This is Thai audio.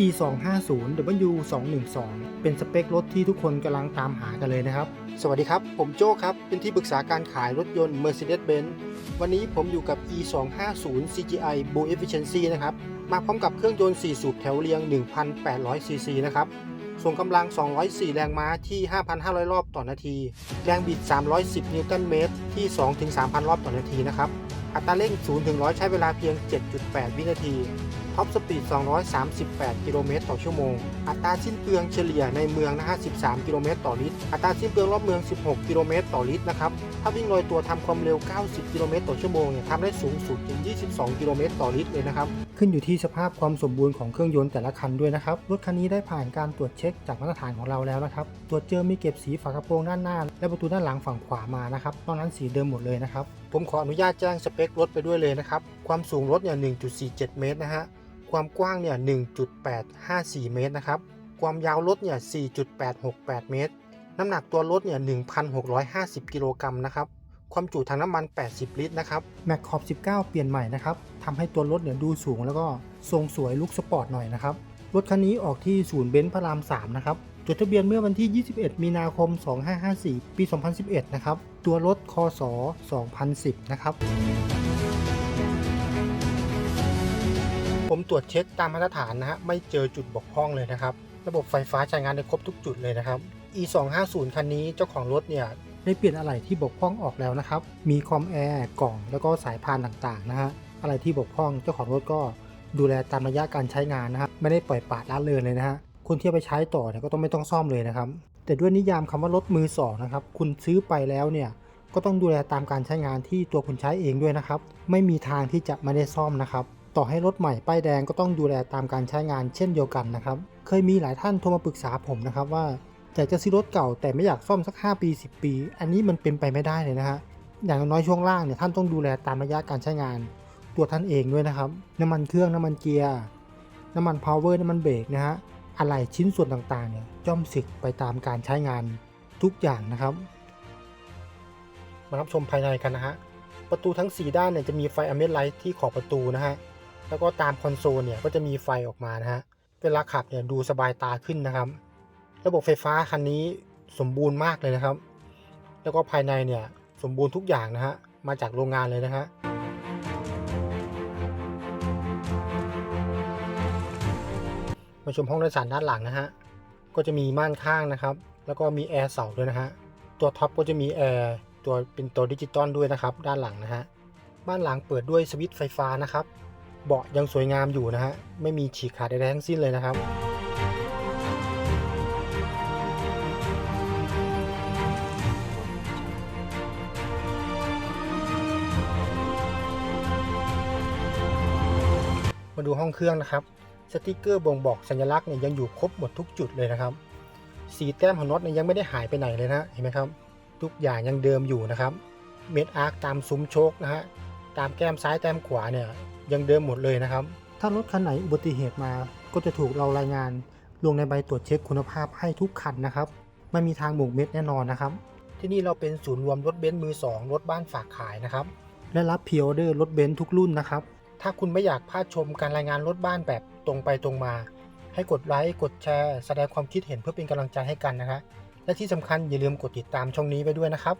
E 2 5 0 W 2 1 2เป็นสเปครถที่ทุกคนกำลังตามหากันเลยนะครับ สวัสดีครับ ผมโจ้ครับ เป็นที่ปรึกษาการขายรถยนต์ Mercedes-Benz วันนี้ผมอยู่กับ E 2 5 0 CGI Blue Efficiency นะครับ มาพร้อมกับเครื่องยนต์ 4 สูบแถวเรียง 1,800 ซีซีนะครับ ส่งกำลัง 204 แรงม้าที่ 5,500 รอบต่อนาที แรงบิด 310 นิวตันเมตรที่ 2-3,000 รอบต่อนาทีนะครับ อัตราเร่ง 0 ถึง 100 ใช้เวลาเพียง 7.8 วินาที ท็อปสปีด 238 กิโลเมตรต่อชั่วโมง อัตราสิ้นเปลืองเฉลี่ยในเมืองนะฮะ13 กิโลเมตรต่อลิตร อัตราสิ้นเปลืองรอบเมือง 16 กิโลเมตรต่อลิตรนะครับ ถ้าวิ่งลอยตัวทำความเร็ว 90 กิโลเมตรต่อชั่วโมงเนี่ยทำได้สูงสุดถึง 22 กิโลเมตรต่อลิตรเลยนะครับ ขึ้นอยู่ที่สภาพความสมบูรณ์ของเครื่องยนต์แต่ละคันด้วยนะครับ รถคันนี้ได้ผ่านการตรวจเช็คจากมาตรฐานของเราแล้วนะครับ ตรวจเจอมีเก็บสีฝากระโปรงด้านหน้า และประตูด้านหลังฝั่งขวามานะครับนอกนั้นสีเดิมหมดเลยนะครับ ผมขออนุญาตแจ้งสเปครถไปด้วยเลยนะครับ ความสูงรถเนี่ย 1.47 เมตรนะฮะ ความกว้างเนี่ย 1.854 เมตรนะครับ ความยาวรถเนี่ย 4.868 เมตร น้ำหนักตัวรถเนี่ย 1,650 กิโลกรัมนะครับ ความจุถังน้ำมัน 80 ลิตรนะครับแม็กขอบ 19 เปลี่ยนใหม่นะครับทำให้ตัวรถเนี่ยดูสูงแล้วก็ทรงสวยลุคสปอร์ตหน่อยนะครับ รถคันนี้ออกที่ศูนย์เบนซ์พระราม 3 นะครับ จดทะเบียนเมื่อวันที่ 21 มีนาคม 2554 ปี 2011 นะครับ ตัวรถคศ2010 นะครับ ผมตรวจเช็คตามมาตรฐานนะฮะ ไม่เจอจุดบกพร่องเลยนะครับ ระบบไฟฟ้าใช้งานได้ครบทุกจุดเลยนะครับ e 2 5 0คันนี้เจ้าของรถเนี่ย ได้เปลี่ยนอะไรที่บกพร่องออกแล้วนะครับ มีคอมแอร์กล่องแล้วก็สายพานต่างๆนะฮะอะไรที่บกพร่องเจ้าของรถก็ดูแลตามระยะการใช้งานนะครับไม่ได้ปล่อยปละละเลยเลยนะฮะคนที่ไปใช้ต่อเนี่ยก็ต้องไม่ต้องซ่อมเลยนะครับ แต่ด้วยนิยามคำว่ารถมือสองนะครับคุณซื้อไปแล้วเนี่ยก็ต้องดูแลตามการใช้งานที่ตัวคุณใช้เองด้วยนะครับ ไม่มีทางที่จะไม่ได้ซ่อมนะครับ ต่อให้รถใหม่ป้ายแดงก็ต้องดูแลตามการใช้งานเช่นเดียวกันนะครับ เคยมีหลายท่านโทรมาปรึกษาผมนะครับว่า อยากจะซื้อรถเก่าแต่ไม่อยากซ่อมสัก 5 ปี 10 ปี อันนี้มันเป็นไปไม่ได้เลยนะฮะอย่างน้อยช่วงล่างเนี่ยท่านต้องดูแลตามระยะการใช้งาน ตัวท่านเองด้วยนะครับ น้ำมันเครื่องน้ำมันเกียร์ น้ำมันพาวเวอร์น้ำมันเบรกนะฮะอะไรชิ้นส่วนต่างๆเนี่ยย่อมสึกไปตามการใช้งานทุกอย่างนะครับ มารับชมภายในกันนะฮะประตูทั้ง 4 ด้านเนี่ยจะมีไฟอเมทไลท์ที่ขอบประตูนะฮะแล้วก็ตามคอนโซลเนี่ยก็จะมีไฟออกมานะฮะเวลาขับเนี่ยดูสบายตาขึ้นนะครับ ระบบไฟฟ้าคันนี้สมบูรณ์มากเลยนะครับ แล้วก็ภายในเนี่ยสมบูรณ์ทุกอย่างนะฮะ มาจากโรงงานเลยนะฮะมาชมห้องโดยสารด้านหลังนะฮะ ก็จะมีม่านข้างนะครับ แล้วก็มีแอร์เสาด้วยนะฮะ ตัวท็อปก็จะมีแอร์ตัวเป็นตัวดิจิตอลด้วยนะครับ ด้านหลังนะฮะ บ้านหลังเปิดด้วยสวิตช์ไฟฟ้านะครับ เบาะยังสวยงามอยู่นะฮะ ไม่มีฉีกขาดใดๆทั้งสิ้นเลยนะครับ มาดูห้องเครื่องนะครับ สติกเกอร์บ่งบอกสัญลักษณ์เนี่ยยังอยู่ครบหมดทุกจุดเลยนะครับ สีแต้มของน็อตเนี่ยยังไม่ได้หายไปไหนเลยนะเห็นไหมครับ ทุกอย่างยังเดิมอยู่นะครับ เม็ดอาร์คตามซุ้มโชคนะฮะ ตามแก้มซ้ายแต้มขวาเนี่ยยังเดิมหมดเลยนะครับ ถ้ารถคันไหนอุบัติเหตุมาก็จะถูกเรารายงาน ลงในใบตรวจเช็คคุณภาพให้ทุกคันนะครับ ไม่มีทางหมกเม็ดแน่นอนนะครับ ที่นี่เราเป็นศูนย์รวมรถเบนซ์มือ 2 รถบ้านฝากขายนะครับ และรับพ r ออเดอร์รถเบนซ์ทุกรุ่นนะครับ ถ้าคุณไม่อยากพลาดชมการรายงานรถบ้านแบบตรงไปตรงมา ให้กดไลค์กดแชร์แสดงความคิดเห็นเพื่อเป็นกำลังใจให้กันนะคะและที่สำคัญอย่าลืมกดติดตามช่องนี้ไปด้วยนะครับ